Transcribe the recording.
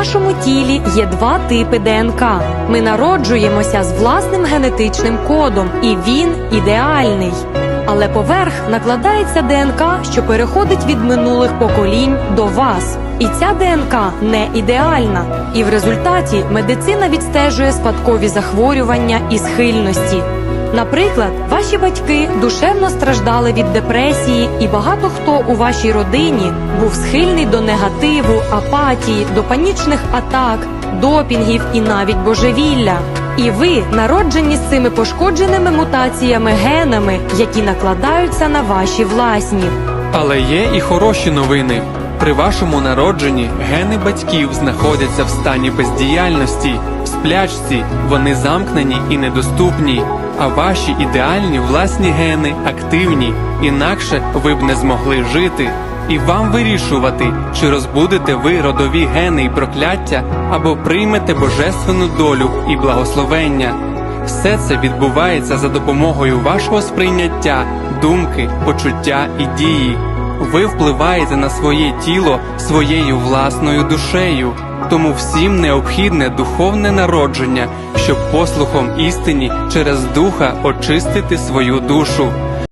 нашому тілі є два типи ДНК. Ми народжуємося з власним генетичним кодом, і він ідеальний. Але поверх накладається ДНК, що переходить від минулих поколінь до вас. І ця ДНК не ідеальна. І в результаті медицина відстежує спадкові захворювання і схильності. Наприклад, ваші батьки душевно страждали від депресії, і багато хто у вашій родині був схильний до негативу, апатії, до панічних атак, допінгів і навіть божевілля. І ви народжені з цими пошкодженими мутаціями генами, які накладаються на ваші власні. Але є і хороші новини. При вашому народженні гени батьків знаходяться в стані бездіяльності, в сплячці, вони замкнені і недоступні. А ваші ідеальні власні гени активні, інакше ви б не змогли жити. І вам вирішувати, чи розбудете ви родові гени і прокляття, або приймете божественну долю і благословення. Все це відбувається за допомогою вашого сприйняття, думки, почуття і дії. Ви впливаєте на своє тіло своєю власною душею. Тому всім необхідне духовне народження, щоб послухом істині через духа очистити свою душу.